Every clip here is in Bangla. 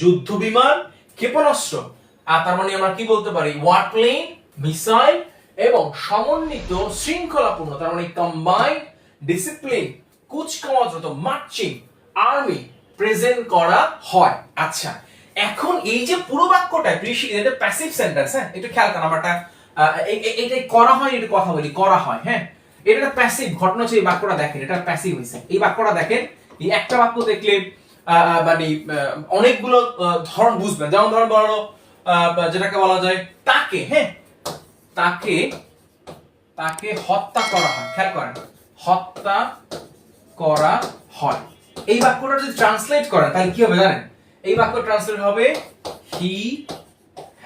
যুদ্ধ বিমান ক্ষেপণাস্ত্র। আর তার মানে আমরা কি বলতে পারি? ওয়ারপ্লেন মিসাইল এবং সমন্বিত শৃঙ্খলাপূর্ণ, তার মানে কম্বাইন্ড ডিসিপ্লিন কুচকাওয়াজরত মার্চিং আর্মি প্রেজেন্ট করা হয়। আচ্ছা এখন এই যে পুরো বাক্যটা কৃষি এটা প্যাসিভ সেন্টেন্স হ্যাঁ? একটু খেয়াল করেন আমরা এটাই করা হয়, এটা কথা বলি, করা হয় হ্যাঁ? এটা প্যাসিভ ঘটনা হচ্ছে এই বাক্যটা দেখেন, এটা প্যাসিভ হয়েছে। এই বাক্যটা দেখেন, এই একটা বাক্য দেখলে মানে অনেকগুলো ধরন বুঝবেন। যেমন ধরুন বলো যেটাকে বলা যায় তাকে হ্যাঁ? তাকে তাকে হত্যা করা হয়। খেয়াল করেন। হত্যা করা হয়। এই বাক্যটা যদি ট্রান্সলেট করেন, তাহলে কি হবে জানেন? এই বাক্য ট্রান্সলেট হবে হি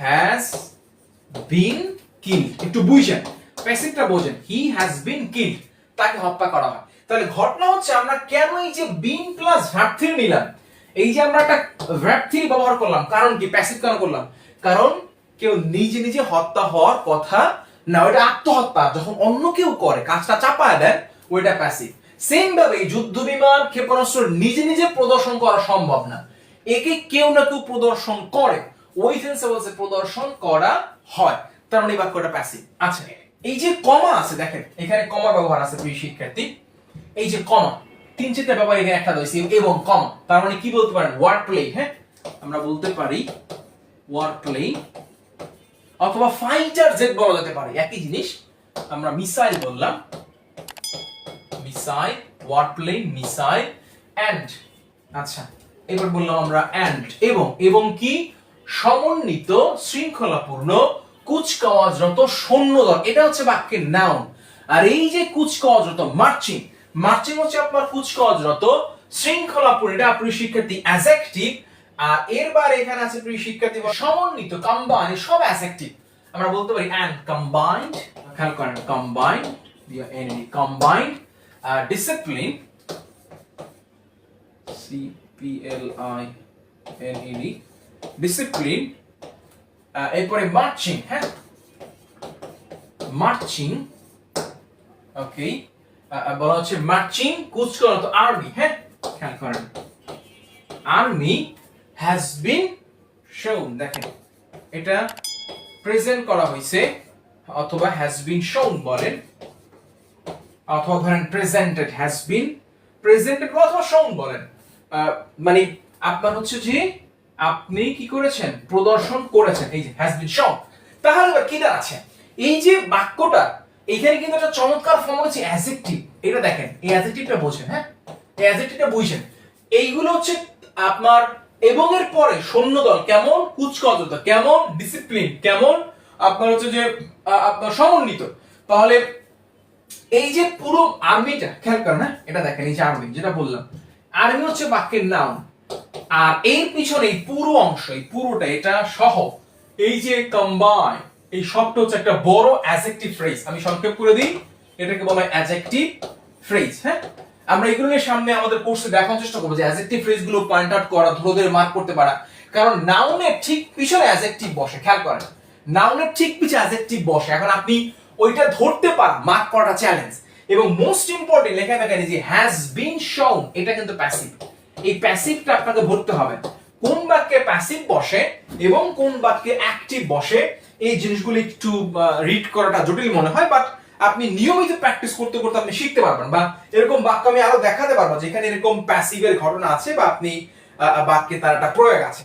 হ্যাজ বিন কিল একটু বুঝেন। প্যাসিভটা বোঝেন। হি হ্যাজ বিন কিল তাকে হত্যা করা হয়। তাহলে ঘটনা হচ্ছে আমরা কেন এই যে বিন প্লাস থ্রি নিলাম? এই যে আমরা একটা থ্রি ব্যবহার করলাম, কারণ কি? প্যাসিভ কেন করলাম? কারণ কেউ নিজে নিজে হত্যা হওয়ার কথা না ওটা আত্মহত্যা। যখন অন্য কেউ করে, কাজটা চাপায় দেন, ওইটা প্যাসিভ সেম ভাবে যুদ্ধ বিমান, ক্ষেপণাস্ত্র নিজে নিজে প্রদর্শন করা সম্ভব না। একে কেউ না কেউ প্রদর্শন করে। ওই সেন্সে বলছে প্রদর্শন করা হয়। তার মানে বাক্যটা প্যাসিভ আচ্ছা। এই যে কমা আছে, দেখেন, এখানে কমা ব্যবহার আছে প্রিয় শিক্ষার্থী। এই যে কমা, তিন চারটা ব্যবহার এখানে একটা রয়েছে, এবং কমা, তার মানে কি বলতে পারেন? ওয়ার্ড প্লে হ্যাঁ? আমরা বলতে পারি ওয়ার্ড প্লে অথবা ফাইটার জেট বলা যেতে পারে, একই জিনিস। আমরা মিসাইল বললাম। Missile word plane missile and আচ্ছা এবার বললাম আমরা অ্যান্ড এবং এবং কি? সমন্বিত, শৃঙ্খলাপূর্ণ কুচকাওয়াজরত সৈন্যদল, এটা হচ্ছে বাক্যের নাউন আর এই যে কুচকাওয়াজরত মার্চিং মার্চিং হচ্ছে আপনার কুচকাওয়াজরত শৃঙ্খলাপূর্ণ, এটা প্রিয় শিক্ষার্থী অ্যাজেক্টিভ আর এরবার এখানে আছে প্রিয় শিক্ষার্থী সমন্বিত কম্বাইন সব অ্যাজেক্টিভ আমরা বলতে পারি অ্যান্ড কম্বাইন্ড খেয়াল করেন combined combined discipline C P L I N discipline এরপরে মার্চিং হ্যাঁ? মার্চিং ওকে বলা হচ্ছে মার্চিং কুচকাওয়াজ আর্মি হ্যাঁ? খেয়াল করেন। আর্মি হ্যাজ বিন শোন দেখেন, এটা প্রেজেন্ট করা হয়েছে, অথবা হ্যাজ বিন শোন বলেন, অথবা ধরেন প্রেজেন্টেড হ্যাজ বিন প্রেজেন্টেড অথবা শোন বলেন। মানে আপনার হচ্ছে যে আপনি কি করেছেন? প্রদর্শন করেছেন। এই যে হ্যাজ বিন শোন তাহলে এবার কি দাঁড়াচ্ছে? এই যে বাক্যটা এখানে কিন্তু একটা চমৎকার ফর্ম হচ্ছে অ্যাজেক্টিভ এটা দেখেন, এই অ্যাজেক্টিভটা বোঝেন হ্যাঁ? এই অ্যাজেক্টিভটা বুঝছেন এইগুলো হচ্ছে আপনার, এবং এর পরে সৈন্যদল কেমন? কুচকাওয়াজ কেমন? ডিসিপ্লিন কেমন? আপনার হচ্ছে যে আপনার সমন্বিত। তাহলে এই যে পুরো আর্মিটা খেয়াল করেন হ্যাঁ? এটা দেখেন, এই যে আর্মি যেটা বললাম। আর্মি হচ্ছে বাক্যের নাম আর এর পিছনে এই পুরো অংশ, এই পুরোটা, এটা সহ। এই যে কম্বাইন এই সবটা হচ্ছে একটা বড় অ্যাজেক্টিভ ফ্রেজ আমি সংক্ষেপ করে দিই, এটাকে বলা হয় অ্যাজেক্টিভ ফ্রেজ হ্যাঁ? আমরা এগুলো নিয়ে সামনে আমাদের কোর্সে দেখার চেষ্টা করব যে অ্যাজেক্টিভ ফ্রেজগুলো পয়েন্ট আউট করা ধরে ধরে মার্ক করতে পারা। কারণ নাউনের ঠিক পিছনে অ্যাজেক্টিভ বসে, খেয়াল করেন। নাউনের ঠিক পিছনে অ্যাজেক্টিভ বসে। এখন আপনি ওইটা ধরতে পারেন মার্ক করাটা চ্যালেঞ্জ এবং মোস্ট ইম্পর্টেন্ট লেখা দেখেন যে হ্যাজ বিন শোন এটা কিন্তু প্যাসিভ এই প্যাসিভটা আপনাকে ভরতে হবে। কোন বাক্যে প্যাসিভ বসে এবং কোন বাক্যে অ্যাক্টিভ বসে, এই জিনিসগুলি একটু রিড করাটা জটিল মনে হয় বাট আপনি নিয়মিত প্র্যাকটিস করতে করতে আপনি শিখতে পারবেন বা এরকম বাক্য আমি আরও দেখাতে পারব, যেখানে এরকম প্যাসিভের ঘটনা আছে বা আপনি বাক্যে তার একটা প্রয়োগ আছে।